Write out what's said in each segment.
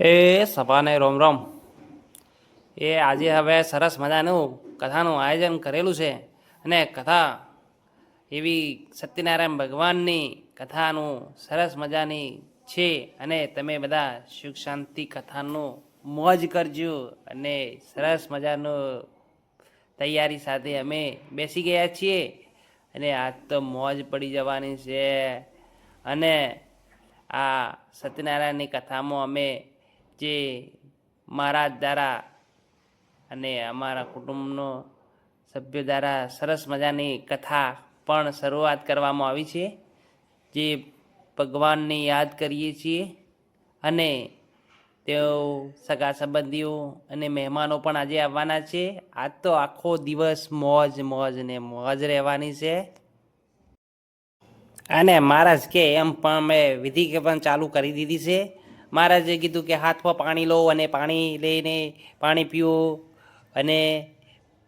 એ સભાને રોમ રોમ એ આજે હવે સરસ મજાનું કથાનું આયોજન કરેલું છે અને કથા એવી સત્યનારાયણ ભગવાનની કથાનું સરસ મજાની છે અને તમે બધા સુખ શાંતિ કથાનું મોજ કરજો અને સરસ મજાનું તૈયારી સાથે અમે બેસી ગયા છીએ અને આજ તો મોજ પડી જવાની છે. અને આ સત્યનારાયણની કથામાં અમે જે મહારાજ દ્વારા અને અમારા કુટુંબનો સભ્ય દ્વારા સરસ મજાની કથા પણ શરૂઆત કરવામાં આવી છે, જે ભગવાનને યાદ કરીએ છીએ અને તેઓ સગા સંબંધીઓ અને મહેમાનો પણ આજે આવવાના છે. આજ તો આખો દિવસ મોજ મોજ ને મોજ રહેવાની છે. અને મહારાજ કે એમ પણ મેં વિધિ પણ ચાલુ કરી દીધી છે. મહારાજે કીધું કે હાથમાં પાણી લો અને પાણી લઈને પાણી પીવું અને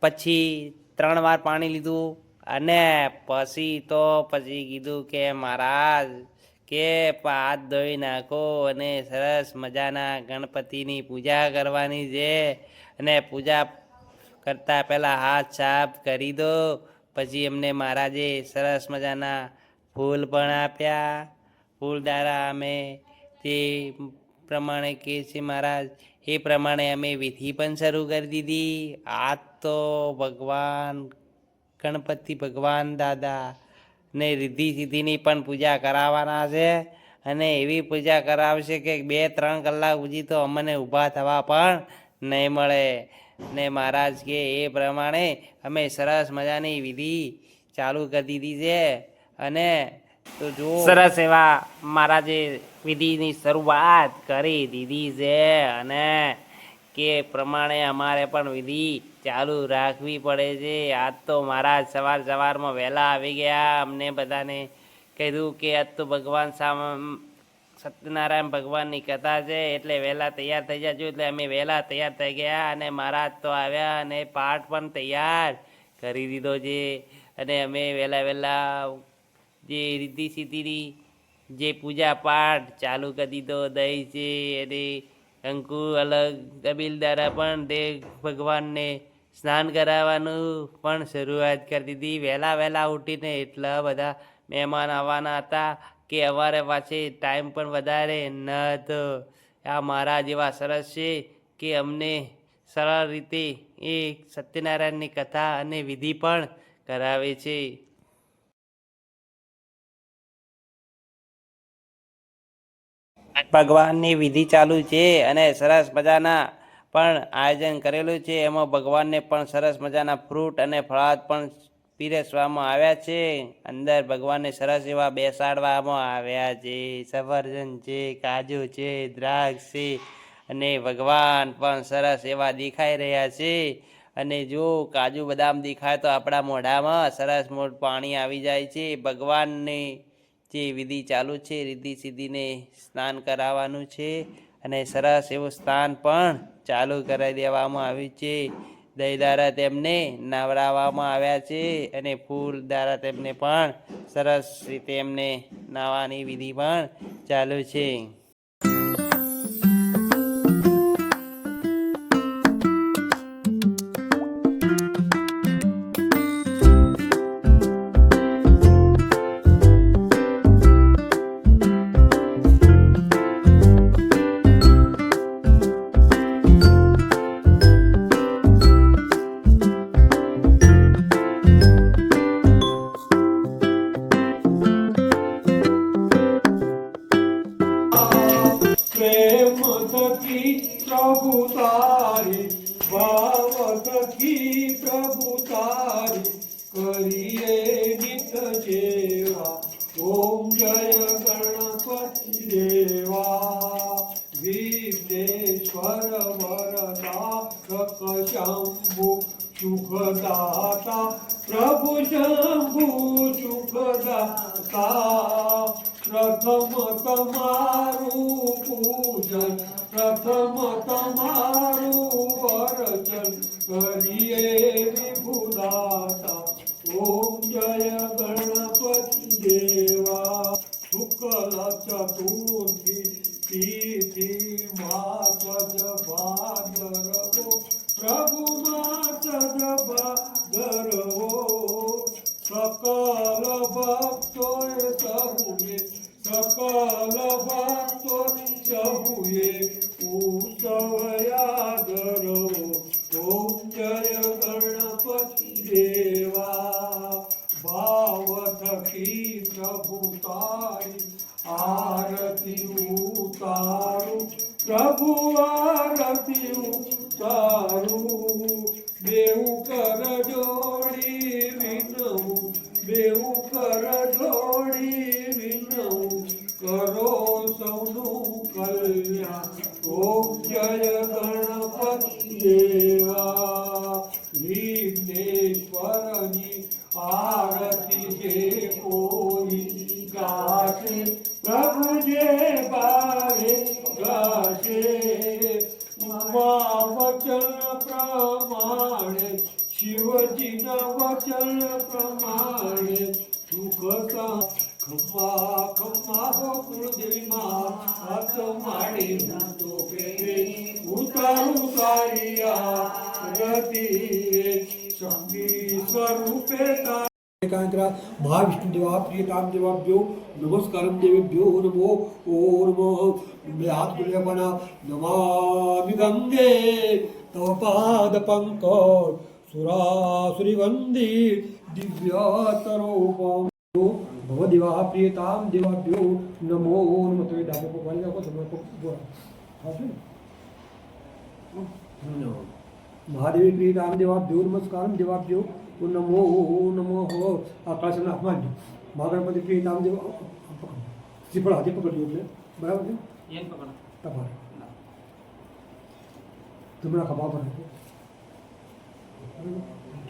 પછી ત્રણ વાર પાણી લીધું. અને પછી તો પછી કીધું કે મહારાજ, કે હાથ ધોઈ નાખો અને સરસ મજાના ગણપતિની પૂજા કરવાની છે. અને પૂજા કરતાં પહેલાં હાથ સાફ કરી દો. પછી એમને મહારાજે સરસ મજાના ફૂલ પણ આપ્યા. ફૂલ દ્વારા અમે તે પ્રમાણે કે છે, મહારાજ, એ પ્રમાણે અમે વિધિ પણ શરૂ કરી દીધી. આજ તો ભગવાન, ગણપતિ ભગવાન દાદા ને રિદ્ધિ સિદ્ધિની પણ પૂજા કરાવવાના છે અને એવી પૂજા કરાવશે કે બે ત્રણ કલાક સુધી તો અમને ઊભા થવા પણ નહીં મળે. ને મહારાજ કે એ પ્રમાણે અમે સરસ મજાની વિધિ ચાલુ કરી દીધી છે અને તો જો સરસ એવા મહારાજે વિધિની શરૂઆત કરી દીધી છે અને કે પ્રમાણે અમારે પણ વિધિ ચાલુ રાખવી પડે છે. આજ તો મહારાજ સવાર સવારમાં વહેલા આવી ગયા. અમને બધાને કીધું કે આજ તો ભગવાન સામ, સત્યનારાયણ ભગવાનની કથા છે. એટલે વહેલા તૈયાર થઈ જજો. એટલે અમે વહેલા તૈયાર થઈ ગયા અને મહારાજ તો આવ્યા અને પાઠ પણ તૈયાર કરી દીધો છે. અને અમે વહેલા વહેલા જે રીતિ સિદ્ધિની જે પૂજા પાઠ ચાલુ કરી દીધો દહીં છે અને અંકુ અલગ કબીલ દ્વારા પણ તે ભગવાનને સ્નાન કરાવવાનું પણ શરૂઆત કરી દીધી. વહેલા વહેલા ઉઠીને એટલા બધા મહેમાન આવવાના હતા કે અમારે પાસે ટાઈમ પણ વધારે ન હતો આ મારા જેવા સરસ છે કે અમને સરળ રીતે એ સત્યનારાયણની કથા અને વિધિ પણ કરાવે છે. ભગવાનની વિધિ ચાલુ છે અને સરસ મજાના પણ આયોજન કરેલું છે. એમાં ભગવાનને પણ સરસ મજાના ફ્રૂટ અને ફળાદ પણ પીરસવામાં આવ્યા છે. અંદર ભગવાનને સરસ એવા બેસાડવામાં આવ્યા છે. સફરજન છે, કાજુ છે, દ્રાક્ષ છે અને ભગવાન પણ સરસ એવા દેખાઈ રહ્યા છે. અને જો કાજુ બદામ દેખાય તો આપણા મોઢામાં સરસ મોઢ પાણી આવી જાય છે. ભગવાનને જે વિધિ ચાલુ છે, રિદ્ધિ સિદ્ધિને સ્નાન કરાવવાનું છે અને સરસ એવું સ્નાન પણ ચાલુ કરાવી દેવામાં આવ્યું છે. દહીં દ્વારા તેમને નવડાવવામાં આવ્યા છે અને ફૂલ દ્વારા તેમને પણ સરસ રીતે એમને નાવાની વિધિ પણ ચાલુ છે. પ્રભુ તારી ભાવ થકી પ્રભુ તારી, કરીએ નિત જેવા, ઓમ જય ગણપતિ દેવા. વિઘ્નેશ્વર વરદા શંભુ, સુખદાતા, પ્રભુ શંભુ, સુખદાતા. પ્રથમ તમારું પૂજન પ્રથમ તમારું અર્ચન કરીએ વિભુદાતા ઓમ જય ગણપતિ દેવા શુક્લ ચતુર્થી તિથિ મા સજ થકી પ્રભુ તારી આરતી ઉતારું. પ્રભુ આરતી ઉતારું. બેઉ કર જોડી વિનવું. બેઉ માં હાથ માડી તો પેરે ઉતારું તારિયા રતિ સંગી સ્વરૂપે તા એકાંતરા મહાવિષ્ણુદેવા પ્રિયતામ દેવાભ્યો નમસ્કારમ દેવેભ્યો નમો ઓ નમો બે હાથ જોડ્યા નમામિ ગંગે ભવદેવા પ્રિયતામ દેવાભ્યો નમો નમો. તમે ડાબો પગ વાળી નાખો તમે પગ ઊભો રાખો. ને? મહાદેવી પ્રિયતામ દેવાભ્યો નમસ્કારમ દેવાભ્યો નમો નમો. આકાશના હાથમાં જ મહાગણપતિ પ્રિયતામ દેવ શ્રીફળ હાથે પકડ્યું એટલે. બરાબર છે? તમારે. તમને ખભા પર રાખો.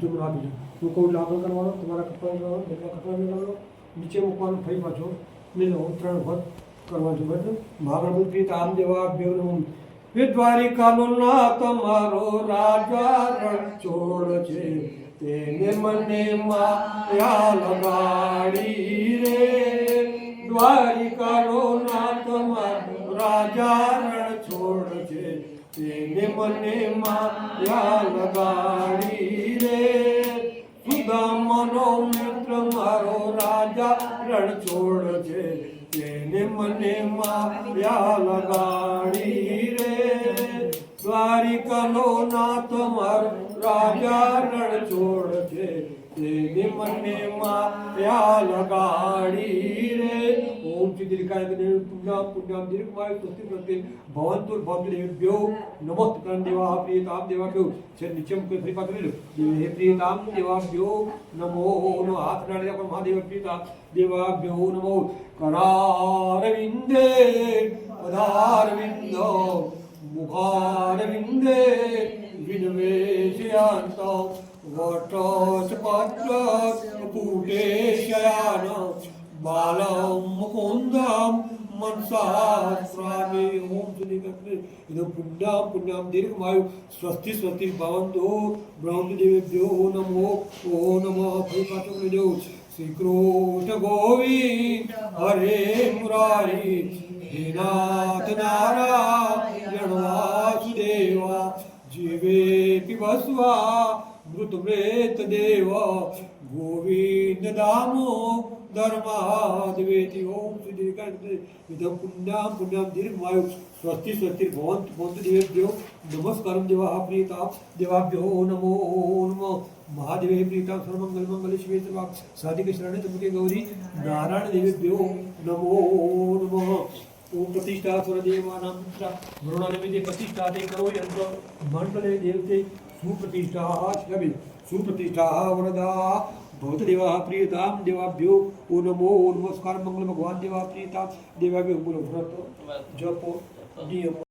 જમણો દો. હું કહું લાગુ કરવાનો તમારા કપડા કરવાનો જેટલા કપડા કરવાનો નીચે મૂકવાનું ફરી પાછો. હું ત્રણ વખત કરવાનું બરાબર મહાગણપતિ પ્રિયતામ દેવાભ્યો નમો એ દ્વારિકાનો ના તમારો રાજા રણછોડ છે. તેને મને માયા લગાડી રે. દ્વારિકાનો ના તમારો રાજા રણછોડ છે. તેને મને માયા લગાડી રે. સુદામનો રાજા રણછોડ છે તેને મને માયા લગાડી રે. દ્વારિકાનો નાથ મારો રાજા રણછોડ છે તેને મને માયા લગાડી રે. દીર્ઘમાય સ્વસ્તિ પ્રત્યે ભવંતુ ભવંતુ દેવ્યો નમસ્કાર દેવા પ્રિયતામ દેવાભ્યો છે નીચે ફરી પાછળ લો હે પ્રિયતામ દેવાભ્યો નમો નો હાથ નાડે પણ મહાદેવ પ્રિયતામ દેવાભ્યો નમો કરારવિંદે પદારવિંદો મુખારવિંદે વિનવેશયાંત શયાન બાલમ મુકુંદમ મનસા સ્વામી ઓમ સુધી કરતે ઇદમ પુણ્યામ પુણ્યામ દીર્ઘમાયુ સ્વસ્તિ સ્વસ્તિ ભવંતો બ્રહ્મદેવેભ્યો નમો ઓ નમઃ ફરી પાછો કરી દેવું શ્રી કૃષ્ણ ગોવિંદ હરે મુરારી હે નાથ નારાયણ વાસુદેવા જીવે પિબસ્વા મૃતમૃત દેવ ગોવિંદ દામો ધર્માદવેતિ ઓમ સુધી વિધમ પુણ્યામ પુણ્યામ દીર્ઘમાયુ સ્વસ્તિ સ્વસ્તિ ભવંત ભવંત દેવેભ્યો નમસ્કારમ દેવા પ્રિયતા દેવાભ્યો નમો નમો મહાદેવે ગૌરી નારાયણ દેવેભ્યો નમો નમઃ ઓમ પ્રતિષ્ઠા પ્રતિષ્ઠા સુપ્રતિષ્ઠા સુપ્રતિષ્ઠા વરદા ભવતદેવા પ્રિયતામ દેવાભ્યો ઓ નમો ઓ નમસ્કાર મંગલ ભગવાન દેવા પ્રિયતામ દેવાભ્યો બોલો વ્રત જપો નિયમ